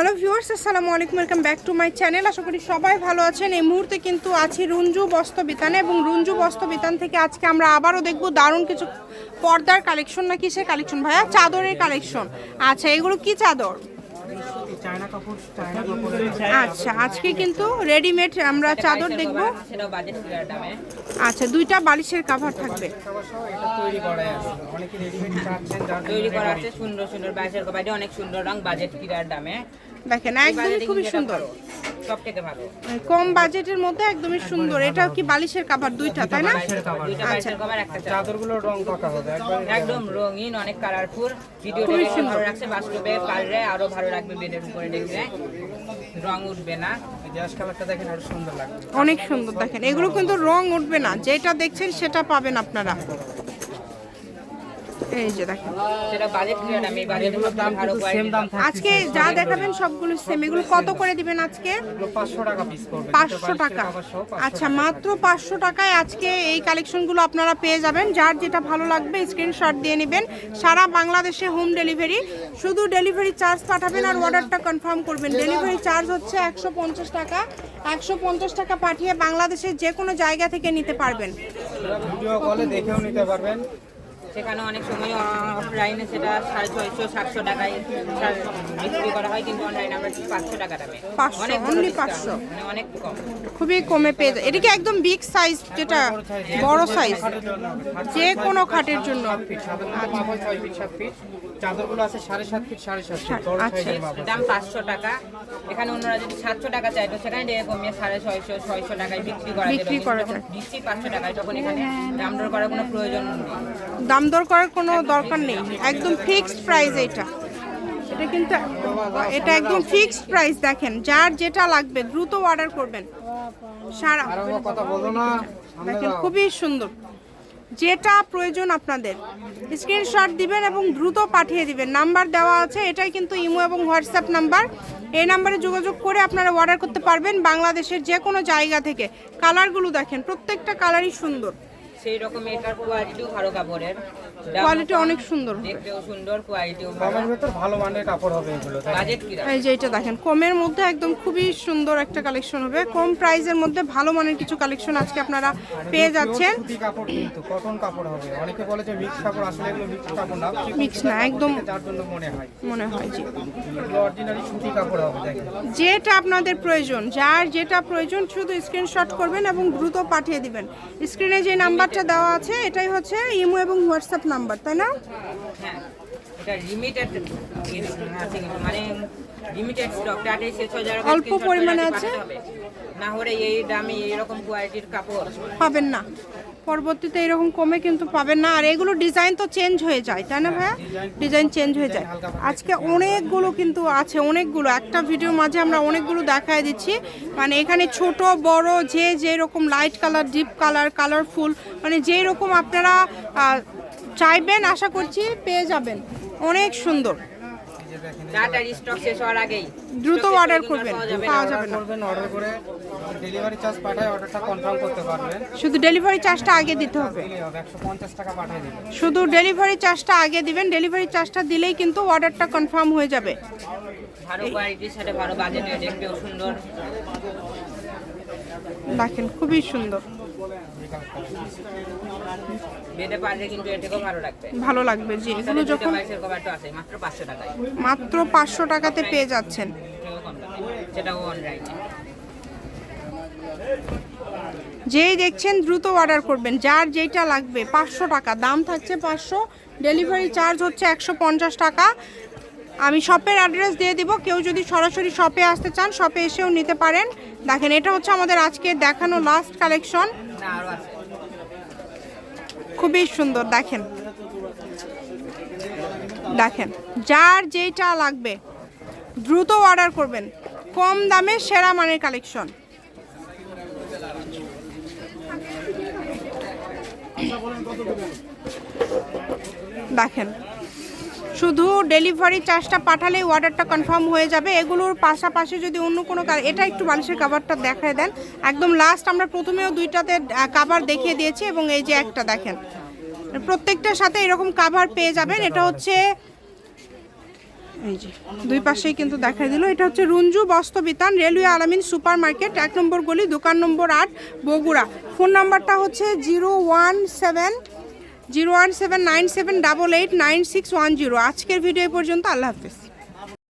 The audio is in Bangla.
হ্যালো ভিউয়ার্স, আসসালামু আলাইকুম, welcome back to my channel. আশা করি সবাই ভালো আছেন। এই মুহূর্তে কিন্তু আছি রুঞ্জু বস্ত্র বিতানে এবং রুঞ্জু বস্ত্র বিতান থেকে আজকে আমরা আবারও দেখব দারুণ কিছু পর্দার কালেকশন না কিসের কালেকশন ভাইয়া? চাদরের কালেকশন। আচ্ছা এগুলো কি চাদর চায়না কাপড় চায়না কাপড় আচ্ছা আজকে কিন্তু রেডিমেড আমরা চাদর দেখব। আচ্ছা দুইটা বালিশের কাভার থাকবে। তৈরি করা আছে সুন্দর সুন্দর বালিশের কপাটি অনেক সুন্দর রং বাজেট কিরার দামে। দেখেন একদমই খুবই সুন্দর। ভালো কম বাজেটের মধ্যে একদমই সুন্দর। এটাও কি বালিশের কাভার দুইটা তাই না? বাইশের কাপড় কভার একটা চাদর। রং পাকা হবে? একদম রঙিন অনেক কালারফুল ভিডিওটা দেখে ভালো লাগছে বাস্তবে পারলে আরও ভালো লাগবে বেডের উপরে দেখলে। রং উঠবে না। গ্যাস কালারটা দেখেন আরও সুন্দর লাগবে অনেক সুন্দর দেখেন। এগুলো কিন্তু রং উঠবে না। যেটা দেখছেন সেটা পাবেন আপনারা। এই যে দেখেন। সেটা বাজেট ক্লিয়ার দামে বাজেটের মধ্যে ভালো সেম দাম কোয়ালিটি আজকে যা দেখাবেন সবগুলো সেম এগুলো কত করে দিবেন আজকে? 500 টাকা পিস পড়বে পাঁচশো টাকা। আচ্ছা মাত্র পাঁচশো টাকায় আজকে এই কালেকশনগুলো আপনারা পেয়ে যাবেন। যার যেটা ভালো লাগবে স্ক্রিনশট দিয়ে নেবেন। সারা বাংলাদেশে হোম ডেলিভারি শুধু ডেলিভারি চার্জ পাঠাবেন আর অর্ডারটা কনফার্ম করবেন। ডেলিভারি চার্জ হচ্ছে একশো পঞ্চাশ টাকা। একশো পঞ্চাশ টাকা পাঠিয়ে বাংলাদেশের যে কোনো জায়গা থেকে নিতে পারবেন। ভিডিও কলে দেখেও নিতে পারবেন। সেখানে অনেক সময় অফলাইনে সেটা সাড়ে ছয়শো সাতশো টাকায় বিক্রি করা হয় কিন্তু অনলাইনে আমরা পাঁচশো টাকা দামে। 500, অনেক discount, 500 মানে অনেক কম। খুবই কমে পেয়ে যায়। এটা কি একদম বিগ সাইজ যেটা? বড় সাইজ যে কোনো খাটের জন্য। চাদরগুলো আছে সাড়ে সাত ফিট সাড়ে সাত ফিট বড় আচ্ছা। সাইজের মাপ দাম পাঁচশো টাকা। এখানে অন্যরা যদি সাতশো টাকা চাই তো সেখানে দিয়ে কমিয়ে সাড়ে ছয়শো ছয়শো টাকায় বিক্রি করা বিক্রি কিন্তু করা যায়। দিচ্ছি পাঁচশো টাকায় তখন এখানে দাম দর করার কোনো প্রয়োজন নেই। দাম দর করার কোনো দরকার নেই। একদম ফিক্সড প্রাইস এটা। এটা কিন্তু এটা একদম ফিক্সড প্রাইস দেখেন। যার যেটা লাগবে দ্রুত অর্ডার করবেন। সারা কথা বলো না। দেখেন খুবই সুন্দর। যেটা প্রয়োজন আপনাদের। স্ক্রিনশট দিবেন এবং দ্রুত পাঠিয়ে দিবেন। নাম্বার দেওয়া আছে, এটাই কিন্তু ইমো এবং হোয়াটসঅ্যাপ নাম্বার। এই নাম্বারে যোগাযোগ করে আপনারা অর্ডার করতে পারবেন বাংলাদেশের যে কোনো জায়গা থেকে। কালারগুলো দেখেন, প্রত্যেকটা কালারই সুন্দর। সেই রকম এটার কোয়ালিটিও ভালো কাপড়ের। কোয়ালিটি অনেক সুন্দর দেখতেও সুন্দর কোয়ালিটিও ভালো। কমের ভেতর ভালো মানের কাপড় হবে এগুলো বাজেট কি এই যে এটা দেখেন কমের মধ্যে একদম খুবই সুন্দর একটা কালেকশন হবে। কম প্রাইসের মধ্যে ভালো মানের কিছু কালেকশন আজকে আপনারা পেয়ে যাচ্ছেন। সুতি কাপড় কিন্তু কটন কাপড় হবে। অনেকে বলে যে মিক্স কাপড় আসলে এগুলো মিক্স কাপড় না। Mix না, একদম- যার জন্য মনে হয়। মনে হয় জি। অরিজিনালি সুতি কাপড় হবে দেখেন। যেটা আপনাদের প্রয়োজন যার যেটা প্রয়োজন শুধু স্ক্রিনশট করবেন এবং দ্রুত পাঠিয়ে দিবেন। স্ক্রিনে যে নাম্বারটা দেওয়া আছে এটাই হচ্ছে ইমো এবং হোয়াটসঅ্যাপ নাম্বার তাই না? হ্যাঁ এটা লিমিটেড মানে লিমিটেড স্টক তাড়াতাড়ি শেষ হয়ে যাওয়ার অল্প পরিমাণে আছে? না হলে এই দামে এইরকম কোয়ালিটির কাপড়। পাবেন না। পরবর্তীতে এরকম কমে কিন্তু পাবেন না। আর এগুলো ডিজাইন তো চেঞ্জ হয়ে যায় তাই না ভাইয়া? ডিজাইন চেঞ্জ হয়ে যায়। আজকে অনেকগুলো কিন্তু আছে অনেকগুলো। একটা ভিডিওর মাঝে আমরা অনেকগুলো দেখায় দিচ্ছি। মানে এখানে ছোট বড় যে যেরকম light colour deep colour colourful মানে যেই রকম আপনারা চাইবেন আশা করছি পেয়ে যাবেন। অনেক সুন্দর। তাড়াতাড়ি স্টক শেষ হওয়ার আগেই। দ্রুত অর্ডার করবেন পাওয়া যাবে না। ডেলিভারি চার্জ পাঠায় অর্ডারটা কনফার্ম করতে পারবেন। শুধু ডেলিভারি চার্জটা আগে দিতে হবে। টাকা পাঠিয়ে দেবেন শুধু ডেলিভারি চার্জটা আগে দিবেন ডেলিভারি চার্জটা দিলেই কিন্তু অর্ডারটা কনফার্ম হয়ে যাবে। ভালো কোয়ালিটির সাথে ভালো বাজেটে দেখতেও সুন্দর। দেখেন খুবই সুন্দর। বেডে পারলে কিন্তু এটাকেও ভালো লাগবে। ভালো লাগবে জি এগুলো যখন মাত্র পাঁচশো টাকাতে পেয়ে যাচ্ছেন। সেটাও অনলাইনে যেই দেখছেন দ্রুত অর্ডার করবেন। যার যেটা লাগবে, পাঁচশো টাকা। দাম থাকছে পাঁচশো। ডেলিভারি চার্জ হচ্ছে একশো পঞ্চাশ টাকা। আমি শপের অ্যাড্রেস দিয়ে দিব। কেউ যদি সরাসরি শপে আসতে চান শপে এসেও নিতে পারেন। দেখেন, এটা হচ্ছে আমাদের আজকে দেখানো লাস্ট কালেকশন খুবই সুন্দর, দেখেন। দেখেন, যার যেটা লাগবে, দ্রুত অর্ডার করবেন। কম দামে সেরা মানের কালেকশন দেখেন, শুধু ডেলিভারি চার্জটা পাঠালেই অর্ডারটা কনফার্ম হয়ে যাবে। এগুলোর পাশাপাশি যদি অন্য কোনো এটা একটু মানুষের কাভারটা দেখায় দেন। একদম লাস্ট আমরা প্রথমেও দুইটাতে কাভার দেখিয়ে দিয়েছি এবং এই যে একটা দেখেন, প্রত্যেকটার সাথে এরকম কাভার পেয়ে যাবেন। এটা হচ্ছে এই যে, দুই পাশেই কিন্তু দেখা দিল। এটা হচ্ছে Runju Bastrabitan, railway Alamin super market এক নম্বর গলি, দোকান নম্বর আট, বগুড়া। ফোন নাম্বারটা হচ্ছে zero one seven, zero one seven nine seven double eight nine six one zero. আজকের ভিডিও পর্যন্ত, আল্লাহ হাফিজ।